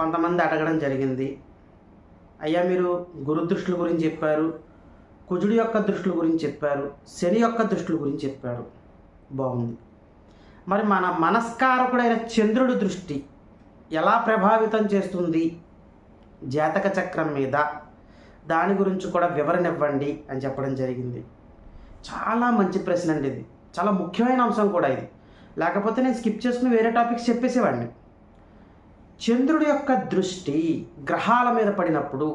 కొంతమంది అడగడం జరిగింది. అయ్యా మీరు గురు దృష్టిల గురించి చెప్పారు కుజుడి యొక్క దృష్టిల గురించి చెప్పారు శని యొక్క దృష్టిల గురించి చెప్పారు. బాగుంది. మరి మన మనస్కారకుడైన చంద్రుడి దృష్టి ఎలా ప్రభావితం చేస్తుంది? జాతక చక్రం మీద. దాని గురించి కూడా వివరణ ఇవ్వండి అని చెప్పడం జరిగింది. చాలా మంచి ప్రశ్న అండి ఇది. చాలా ముఖ్యమైన అంశం కూడా ఇది. లేకపోతే నేను స్కిప్ చేసుకుని వేరే టాపిక్స్ చెప్పేసేవాడిని. చంద్రుడి యొక్క దృష్టి గ్రహాల మీద పడినప్పుడు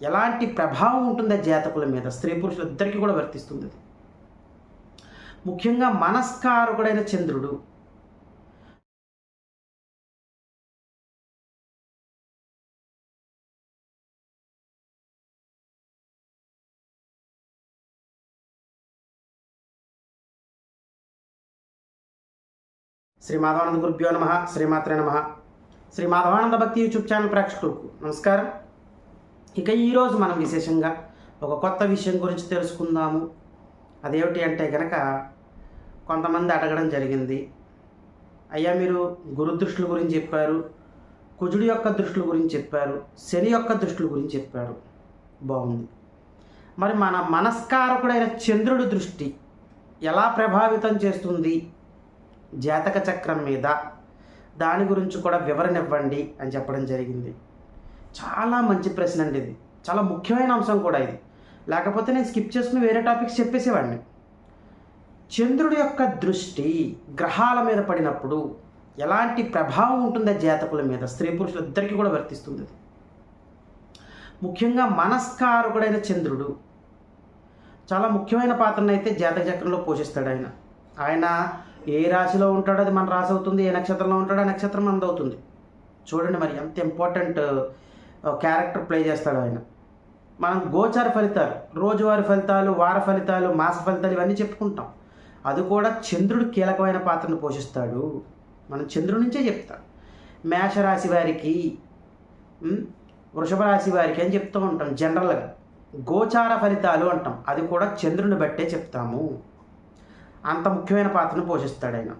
ఎలాంటి ప్రభావం ఉంటుందో జాతకుల మీద స్త్రీ పురుషులు ఇద్దరికీ కూడా వర్తిస్తుంది ముఖ్యంగా మనస్కారకుడైన చంద్రుడు శ్రీ మాధవానంద గురుభ్యో నమ శ్రీమాత్రే నమ. శ్రీ మాధవానంద భక్తి యూట్యూబ్ ఛానల్ ప్రేక్షకులకు నమస్కారం. ఇక ఈరోజు మనం విశేషంగా ఒక కొత్త విషయం గురించి తెలుసుకుందాము. అదేమిటి అంటే కనుక కొంతమంది అడగడం జరిగింది. అయ్యా మీరు గురు దృష్టిల గురించి చెప్పారు కుజుడి యొక్క దృష్టిల గురించి చెప్పారు శని యొక్క దృష్టిల గురించి చెప్పారు. బాగుంది. మరి మన మనస్కారకుడైన చంద్రుడి దృష్టి ఎలా ప్రభావితం చేస్తుంది? జాతక చక్రం మీద దాని గురించి కూడా వివరణ ఇవ్వండి అని చెప్పడం జరిగింది. చాలా మంచి ప్రశ్న అండి ఇది. చాలా ముఖ్యమైన అంశం కూడా ఇది. లేకపోతే నేను స్కిప్ చేసుకుని వేరే టాపిక్స్ చెప్పేసేవాడిని. చంద్రుడి యొక్క దృష్టి గ్రహాల మీద పడినప్పుడు ఎలాంటి ప్రభావం ఉంటుందో జాతకుల మీద? స్త్రీ పురుషులు ఇద్దరికీ కూడా వర్తిస్తుంది ముఖ్యంగా మనస్కారకుడైన చంద్రుడు చాలా ముఖ్యమైన పాత్రను అయితే జాతక చక్రంలో పోషిస్తాడు ఆయన. ఆయన ఏ రాశిలో ఉంటాడో అది మన రాశి అవుతుంది ఏ నక్షత్రంలో ఉంటాడో ఆ నక్షత్రం మనది అవుతుంది. చూడండి మరి ఎంత ఇంపార్టెంట్ క్యారెక్టర్ ప్లే చేస్తాడు ఆయన. మనం గోచార ఫలితాలు రోజువారి ఫలితాలు వార ఫలితాలు మాస ఫలితాలు ఇవన్నీ చెప్పుకుంటాం. అది కూడా చంద్రుడు కీలకమైన పాత్రను పోషిస్తాడు. మనం చంద్రుడి నుంచే చెప్తాం. మేషరాశి వారికి వృషభ రాశి వారికి అని చెప్తూ ఉంటాం జనరల్గా గోచార ఫలితాలు అంటాం. అది కూడా చంద్రుని బట్టే చెప్తాము. అంత ముఖ్యమైన పాత్రను పోషిస్తాడు ఆయన.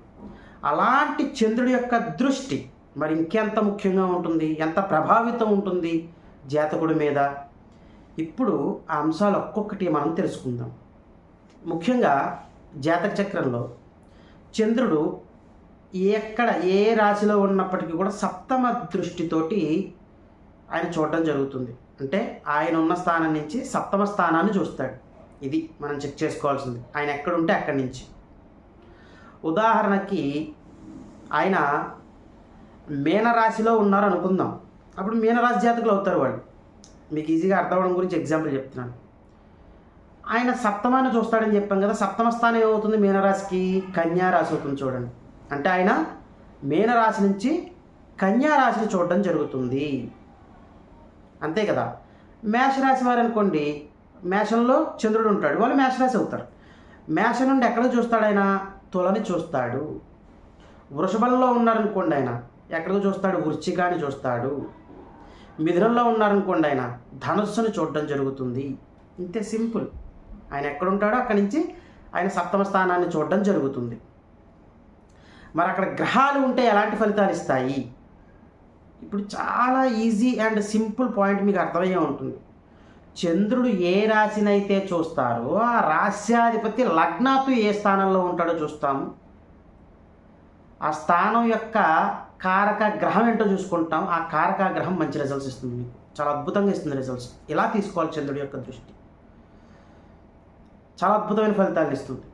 అలాంటి చంద్రుడి యొక్క దృష్టి మరి ఇంకెంత ముఖ్యంగా ఉంటుంది? ఎంత ప్రభావితం ఉంటుంది జాతకుడి మీద? ఇప్పుడు ఆ అంశాలు ఒక్కొక్కటి మనం తెలుసుకుందాం. ముఖ్యంగా జాతక చక్రంలో చంద్రుడు ఎక్కడ ఏ రాశిలో ఉన్నప్పటికీ కూడా సప్తమ దృష్టితోటి ఆయన చూడడం జరుగుతుంది. అంటే ఆయన ఉన్న స్థానం నుంచి సప్తమ స్థానాన్ని చూస్తాడు. ఇది మనం చెక్ చేసుకోవాల్సింది. ఆయన ఎక్కడుంటే అక్కడి నుంచి. ఉదాహరణకి ఆయన మీనరాశిలో ఉన్నారు అనుకుందాం అప్పుడు మీనరాశి జాతకులు అవుతారు వాళ్ళు. మీకు ఈజీగా అర్థం అవడం గురించి ఎగ్జాంపుల్ చెప్తున్నాను. ఆయన సప్తమాన్ని చూస్తాడని చెప్పాం కదా సప్తమ స్థానం ఏమవుతుంది? మీనరాశికి కన్యారాశి అవుతుంది చూడండి. అంటే ఆయన మీనరాశి నుంచి కన్యారాశిని చూడడం జరుగుతుంది. అంతే కదా? మేషరాశి వారు అనుకోండి మేషంలో చంద్రుడు ఉంటాడు. వాళ్ళు మేషరాశి అవుతారు. మేషం నుండి ఎక్కడ చూస్తాడైనా తులని చూస్తాడు. వృషభంలో ఉన్నారనుకోండి ఆయన. ఎక్కడికి చూస్తాడు? వృశ్చికాన్ని చూస్తాడు. మిథునంలో ఉన్నారనుకోండి ఆయన. ధనుస్సుని చూడడం జరుగుతుంది. ఇంతే సింపుల్. ఆయన ఎక్కడుంటాడో అక్కడి నుంచి ఆయన సప్తమ స్థానాన్ని చూడడం జరుగుతుంది. మరి అక్కడ గ్రహాలు ఉంటే ఎలాంటి ఫలితాలు ఇస్తాయి? ఇప్పుడు చాలా ఈజీ అండ్ సింపుల్ పాయింట్ మీకు అర్థమయ్యే ఉంటుంది. చంద్రుడు ఏ రాశినైతే చూస్తారో ఆ రాశ్యాధిపతి లగ్నాతు ఏ స్థానంలో ఉంటాడో చూస్తాము ఆ స్థానం యొక్క కారక గ్రహం ఏంటో చూసుకుంటాం. ఆ కారక గ్రహం మంచి రిజల్ట్స్ ఇస్తుంది మీకు. చాలా అద్భుతంగా ఇస్తుంది రిజల్ట్స్ ఇలా తీసుకోవాలి చంద్రుడి యొక్క దృష్టి. చాలా అద్భుతమైన ఫలితాలు ఇస్తుంది.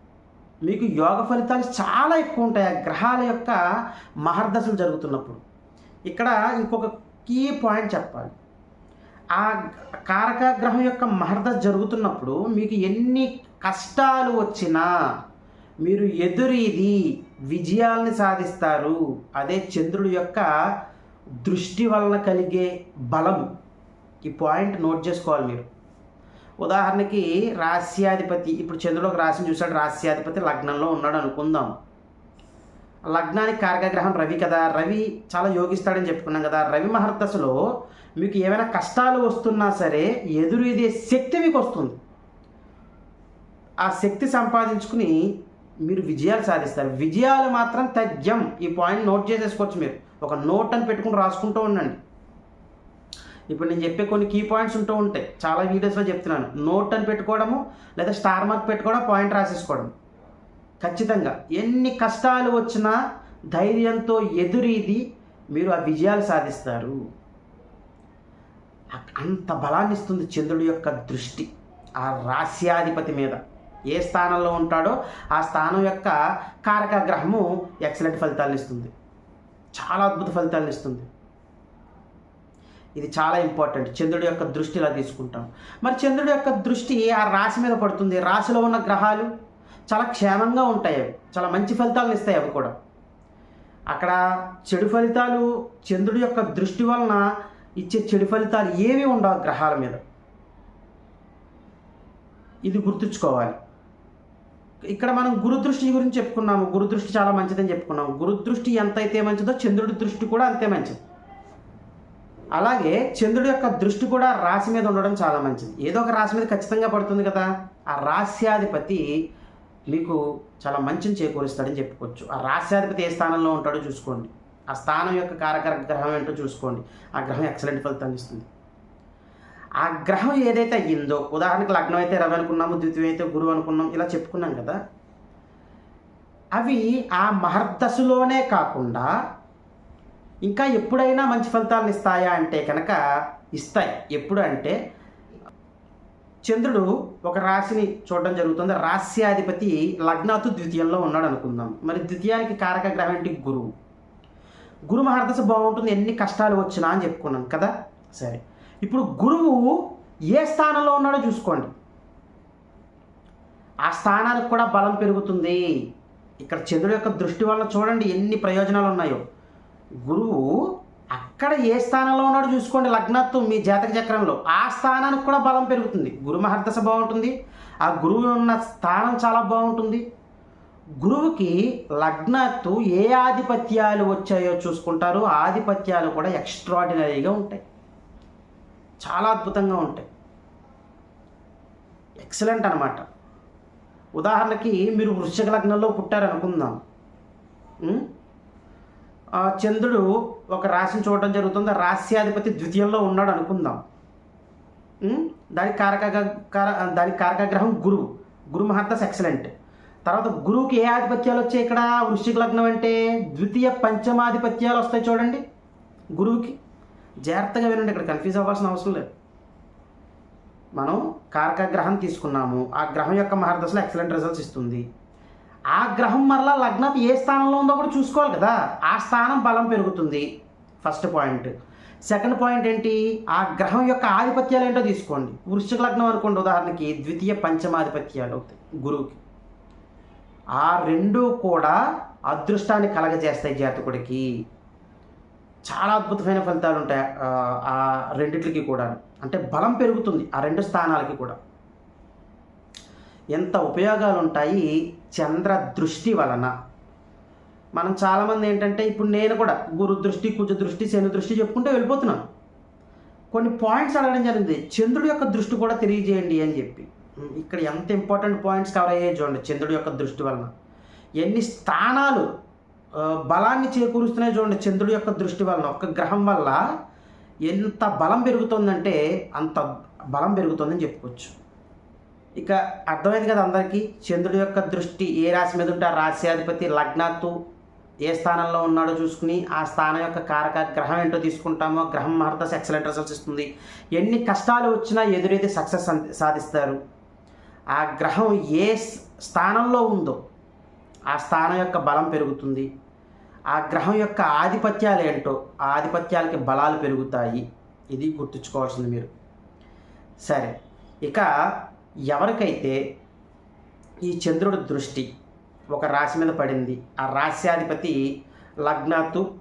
మీకు యోగ ఫలితాలు చాలా ఎక్కువ ఉంటాయి. ఆ గ్రహాల యొక్క మహర్దశలు జరుగుతున్నప్పుడు. ఇక్కడ ఇంకొక కీ పాయింట్ చెప్పాలి. ఆ కారక గ్రహం యొక్క మహర్ద జరుగుతున్నప్పుడు మీకు ఎన్ని కష్టాలు వచ్చినా మీరు ఎదురీది విజయాల్ని సాధిస్తారు. అదే చంద్రుడి యొక్క దృష్టి వలన కలిగే బలం ఈ పాయింట్ నోట్ చేసుకోవాలి మీరు. ఉదాహరణకి రాస్యాధిపతి ఇప్పుడు చంద్రుడు ఒక రాశిని చూశాడు. రాస్యాధిపతి లగ్నంలో ఉన్నాడు అనుకుందాం. లగ్నానికి కారకగ్రహం రవి కదా. రవి చాలా యోగిస్తాడని చెప్పుకున్నాం కదా. రవి మహర్దశలో మీకు ఏమైనా కష్టాలు వస్తున్నా సరే ఎదురు ఇదే శక్తి మీకు వస్తుంది. ఆ శక్తి సంపాదించుకుని మీరు విజయాలు సాధిస్తారు. విజయాలు మాత్రం తథ్యం. ఈ పాయింట్ నోట్ చేసేసుకోవచ్చు మీరు. ఒక నోట్ అని పెట్టుకుని రాసుకుంటూ ఉండండి. ఇప్పుడు నేను చెప్పే కొన్ని కీ పాయింట్స్ ఉంటూ ఉంటాయి. చాలా వీడియోస్లో చెప్తున్నాను. నోట్ అని పెట్టుకోవడము లేదా స్టార్ మార్క్ పెట్టుకోవడం పాయింట్ రాసేసుకోవడం ఖచ్చితంగా. ఎన్ని కష్టాలు వచ్చినా ధైర్యంతో ఎదురీది మీరు ఆ విజయాలు సాధిస్తారు. అంత బలాన్ని ఇస్తుంది చంద్రుడి యొక్క దృష్టి. ఆ రాస్యాధిపతి మీద. ఏ స్థానంలో ఉంటాడో ఆ స్థానం యొక్క కారక గ్రహము ఎక్సలెంట్ ఫలితాలను ఇస్తుంది. చాలా అద్భుత ఫలితాలను ఇస్తుంది. ఇది చాలా ఇంపార్టెంట్. చంద్రుడి యొక్క దృష్టి ఇలా తీసుకుంటాం. మరి చంద్రుడి యొక్క దృష్టి ఆ రాశి మీద పడుతుంది. రాశిలో ఉన్న గ్రహాలు చాలా క్షేమంగా ఉంటాయి అవి. చాలా మంచి ఫలితాలను ఇస్తాయి అవి కూడా. అక్కడ చెడు ఫలితాలు చంద్రుడి యొక్క దృష్టి వలన ఇచ్చే చెడు ఫలితాలు ఏవి ఉండవు గ్రహాల మీద. ఇది గుర్తుంచుకోవాలి. ఇక్కడ మనం గురుదృష్టి గురించి చెప్పుకున్నాము. గురుదృష్టి చాలా మంచిదని చెప్పుకున్నాము. గురుదృష్టి ఎంత అయితే మంచిదో చంద్రుడి దృష్టి కూడా అంతే మంచిది. అలాగే చంద్రుడి యొక్క దృష్టి కూడా రాశి మీద ఉండడం చాలా మంచిది. ఏదో ఒక రాశి మీద ఖచ్చితంగా పడుతుంది కదా. ఆ రాస్యాధిపతి మీకు చాలా మంచిని చేకూరుస్తాడని చెప్పుకోవచ్చు. ఆ రాశ్యాధిపతి ఏ స్థానంలో ఉంటాడో చూసుకోండి. ఆ స్థానం యొక్క కారకర గ్రహం ఏంటో చూసుకోండి. ఆ గ్రహం ఎక్సలెంట్ ఫలితాన్ని ఇస్తుంది. ఆ గ్రహం ఏదైతే అయ్యిందో ఉదాహరణకు లగ్నం అయితే రవి అనుకున్నాము ద్వితీయం అయితే గురువు అనుకున్నాం ఇలా చెప్పుకున్నాం కదా. అవి ఆ మహర్దశలోనే కాకుండా ఇంకా ఎప్పుడైనా మంచి ఫలితాలను ఇస్తాయా అంటే కనుక ఇస్తాయి. ఎప్పుడు అంటే చంద్రుడు ఒక రాశిని చూడడం జరుగుతుంది. రాస్యాధిపతి లగ్నాతు ద్వితీయంలో ఉన్నాడు అనుకుందాం. మరి ద్వితీయానికి కారక గ్రహం ఏంటి? గురువు. గురు మహర్దశ బాగుంటుంది. ఎన్ని కష్టాలు వచ్చినా అని చెప్పుకున్నాం కదా? సరే. ఇప్పుడు గురువు ఏ స్థానంలో ఉన్నాడో చూసుకోండి. ఆ స్థానానికి కూడా బలం పెరుగుతుంది. ఇక్కడ చంద్రుడు యొక్క దృష్టి వల్ల చూడండి ఎన్ని ప్రయోజనాలు ఉన్నాయో. గురువు ఎక్కడ ఏ స్థానంలో ఉన్నాడో చూసుకోండి లగ్నత్వం మీ జాతక చక్రంలో. ఆ స్థానానికి కూడా బలం పెరుగుతుంది. గురు మహర్దశ బాగుంటుంది. ఆ గురువు ఉన్న స్థానం చాలా బాగుంటుంది. గురువుకి లగ్నత్తు ఏ ఆధిపత్యాలు వచ్చాయో చూసుకుంటారు. ఆధిపత్యాలు కూడా ఎక్స్ట్రాడినరీగా ఉంటాయి. చాలా అద్భుతంగా ఉంటాయి. ఎక్సలెంట్ అనమాట ఉదాహరణకి మీరు వృశ్చిక లగ్నంలో పుట్టారనుకుందాం. ఆ చంద్రుడు ఒక రాశిని చూడడం జరుగుతుంది. రాశ్యాధిపతి ద్వితీయంలో ఉన్నాడు అనుకుందాం. దానికి కారక కార దానికి కారకగ్రహం గురువు. గురు మహర్దశ ఎక్సలెంట్. తర్వాత గురువుకి ఏ ఆధిపత్యాలు వచ్చాయి ఇక్కడ? వృశ్చిక లగ్నం అంటే ద్వితీయ పంచమాధిపత్యాలు వస్తాయి చూడండి. గురువుకి. జాగ్రత్తగా వినండి ఇక్కడ కన్ఫ్యూజ్ అవ్వాల్సిన అవసరం లేదు. మనం కారక గ్రహం తీసుకున్నాము. ఆ గ్రహం యొక్క మహర్దశలో ఎక్సలెంట్ రిజల్ట్స్ ఇస్తుంది. ఆ గ్రహం మరలా లగ్నం ఏ స్థానంలో ఉందో కూడా చూసుకోవాలి కదా. ఆ స్థానం బలం పెరుగుతుంది. ఫస్ట్ పాయింట్ సెకండ్ పాయింట్ ఏంటి? ఆ గ్రహం యొక్క ఆధిపత్యాలు ఏంటో తీసుకోండి. వృశ్చిక లగ్నం అనుకోండి ఉదాహరణకి ద్వితీయ పంచమాధిపత్యాలు అవుతాయి గురువుకి. ఆ రెండు కూడా అదృష్టాన్ని కలగజేస్తాయి జాతకుడికి. చాలా అద్భుతమైన ఫలితాలు ఉంటాయి ఆ, ఆ రెండిట్లకి కూడా. అంటే బలం పెరుగుతుంది ఆ రెండు స్థానాలకి కూడా. ఎంత ఉపయోగాలు ఉంటాయి? చంద్ర దృష్టి వలన. మనం చాలామంది ఏంటంటే ఇప్పుడు నేను కూడా గురు దృష్టి కుజ దృష్టి శని దృష్టి చెప్పుకుంటూ వెళ్ళిపోతున్నాను. కొన్ని పాయింట్స్ అడగడం జరిగింది. చంద్రుడి యొక్క దృష్టి కూడా తెలియజేయండి అని చెప్పి. ఇక్కడ ఎంత ఇంపార్టెంట్ పాయింట్స్ కవర్ అయ్యాయి చూడండి చంద్రుడి యొక్క దృష్టి వలన. ఎన్ని స్థానాలు బలాన్ని చేకూరుస్తున్నాయి చూడండి చంద్రుడి యొక్క దృష్టి వలన. ఒక్క గ్రహం వల్ల ఎంత బలం పెరుగుతుందంటే అంత బలం పెరుగుతుందని చెప్పుకోవచ్చు. ఇక అర్థమైంది కదా అందరికీ? చంద్రుడి యొక్క దృష్టి ఏ రాశి మీద ఉంటే ఆ రాశ్యాధిపతి లగ్నాత్తు ఏ స్థానంలో ఉన్నాడో చూసుకుని ఆ స్థానం యొక్క కారక గ్రహం ఏంటో తీసుకుంటామో గ్రహం మహర్దశ ఎక్సలెంట్ రిజల్ట్స్ ఇస్తుంది. ఎన్ని కష్టాలు వచ్చినా ఎదురైతే సక్సెస్ సాధిస్తారు. ఆ గ్రహం ఏ స్- స్థానంలో ఉందో ఆ స్థానం యొక్క బలం పెరుగుతుంది. ఆ గ్రహం యొక్క ఆధిపత్యాలు ఏంటో ఆ ఆధిపత్యాలకి బలాలు పెరుగుతాయి. ఇది గుర్తుంచుకోవాల్సింది మీరు. సరే ఇక ఎవరికైతే ఈ చంద్రుడి దృష్టి ఒక రాశి మీద పడింది ఆ రాశ్యాధిపతి లగ్నాత్తు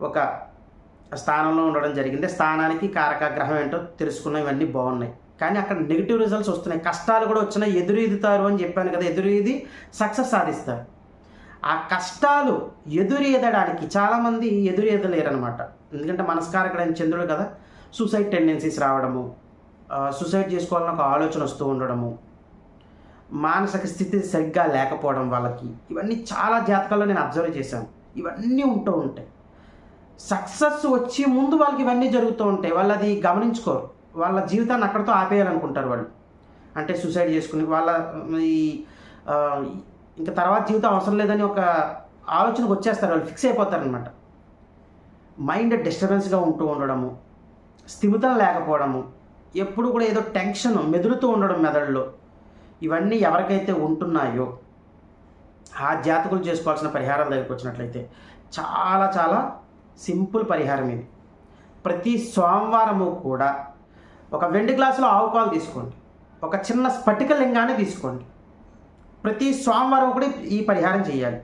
ఒక స్థానంలో ఉండడం జరిగింది. స్థానానికి కారకగ్రహం ఏంటో తెలుసుకున్న ఇవన్నీ బాగున్నాయి. కానీ అక్కడ నెగిటివ్ రిజల్ట్స్ వస్తున్నాయి. కష్టాలు కూడా వచ్చినాయి. ఎదురీదుతారు అని చెప్పాను కదా. ఎదురీది సక్సెస్ సాధిస్తారు. ఆ కష్టాలు ఎదురీదడానికి చాలామంది ఎదురీదలేరనమాట ఎందుకంటే మనస్కారకుడైన చంద్రుడు కదా. సూసైడ్ టెండెన్సీస్ రావడము సూసైడ్ చేసుకోవాలని ఒక ఆలోచన వస్తూ ఉండడము మానసిక స్థితి సరిగ్గా లేకపోవడం వాళ్ళకి ఇవన్నీ చాలా జాతకాల్లో నేను అబ్జర్వ్ చేశాను. ఇవన్నీ ఉంటూ ఉంటాయి. సక్సెస్ వచ్చే ముందు వాళ్ళకి ఇవన్నీ జరుగుతూ ఉంటాయి. వాళ్ళు అది గమనించుకోరు. వాళ్ళ జీవితాన్ని అక్కడితో ఆపేయాలనుకుంటారు వాళ్ళు. అంటే సూసైడ్ చేసుకుని వాళ్ళ ఈ ఇంకా తర్వాత జీవితం అవసరం లేదని ఒక ఆలోచనకు వచ్చేస్తారు. వాళ్ళు ఫిక్స్ అయిపోతారనమాట మైండ్ డిస్టర్బెన్స్గా ఉంటూ ఉండడము స్థిమితం లేకపోవడము ఎప్పుడు కూడా ఏదో టెన్షన్ మెదులుతూ ఉండడం మెదడులో. ఇవన్నీ ఎవరికైతే ఉంటున్నాయో ఆ జాతకులు చేసుకోవాల్సిన పరిహారాల దగ్గరికి వచ్చినట్లయితే చాలా చాలా సింపుల్ పరిహారం ఇది. ప్రతి సోమవారము కూడా ఒక వెండి గ్లాసులో ఆవు పాలు తీసుకోండి. ఒక చిన్న స్ఫటిక లింగాన్ని తీసుకోండి. ప్రతి సోమవారం కూడా ఈ పరిహారం చేయాలి.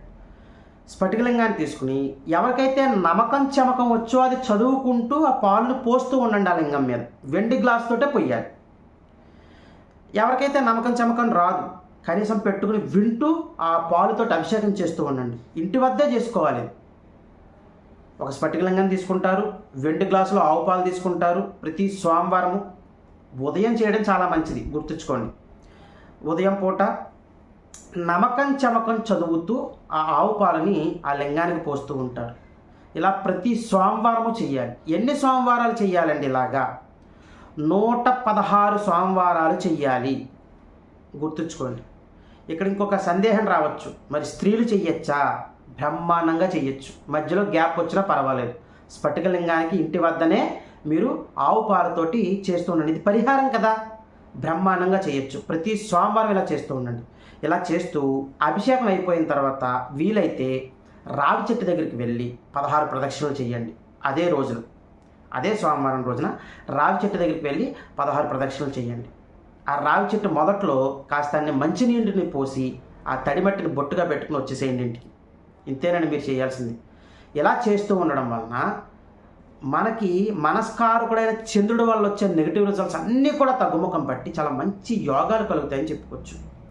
స్ఫటికలింగాన్ని తీసుకుని ఎవరికైతే నమ్మకం చమకం వచ్చో అది చదువుకుంటూ ఆ పాలను పోస్తూ ఉండండి ఆ లింగం మీద. వెండి గ్లాస్ తోటే పొయ్యాలి. ఎవరికైతే నమ్మకం చమకం రాదు కనీసం పెట్టుకుని వింటూ ఆ పాలుతో అభిషేకం చేస్తూ ఉండండి. ఇంటి వద్దే చేసుకోవాలి. ఒక స్ఫటికలింగం తీసుకుంటారు వెండి గ్లాసులో ఆవు పాలు తీసుకుంటారు ప్రతి సోమవారము. ఉదయం చేయడం చాలా మంచిది గుర్తుంచుకోండి. ఉదయం పూట నమకం చమకం చదువుతూ ఆ ఆవు పాలని ఆ లింగానికి పోస్తూ ఉంటారు ఇలా ప్రతి సోమవారము చెయ్యాలి. ఎన్ని సోమవారాలు చెయ్యాలండి ఇలాగా? నూట పదహారు సోమవారాలు చెయ్యాలి. గుర్తుంచుకోండి. ఇక్కడ ఇంకొక సందేహం రావచ్చు. మరి స్త్రీలు చెయ్యొచ్చా? బ్రహ్మాండంగా చెయ్యొచ్చు. మధ్యలో గ్యాప్ వచ్చినా పర్వాలేదు. స్ఫటికలింగానికి ఇంటి వద్దనే మీరు ఆవు పాలతోటి చేస్తూ ఉండండి. ఇది పరిహారం కదా? బ్రహ్మాండంగా చేయొచ్చు ప్రతి సోమవారం ఇలా చేస్తూ ఉండండి. ఇలా చేస్తూ అభిషేకం అయిపోయిన తర్వాత వీలైతే రావి చెట్టు దగ్గరికి వెళ్ళి పదహారు ప్రదక్షిణలు చేయండి. అదే రోజున అదే సోమవారం రోజున రావి చెట్టు దగ్గరికి వెళ్ళి పదహారు ప్రదక్షిణలు చేయండి. ఆ రావి చెట్టు మొదట్లో కాస్త మంచినీటిని పోసి ఆ తడిమట్టిని బొట్టుగా పెట్టుకుని వచ్చేసేయండి ఇంటికి. ఇంతేనండి మీరు చేయాల్సింది. ఇలా చేస్తూ ఉండడం వలన మనకి మనస్కారకుడైన చంద్రుడి వల్ల వచ్చే నెగిటివ్ రిజల్ట్స్ అన్నీ కూడా తగ్గుముఖం పట్టి చాలా మంచి యోగాలు కలుగుతాయని చెప్పుకోవచ్చు.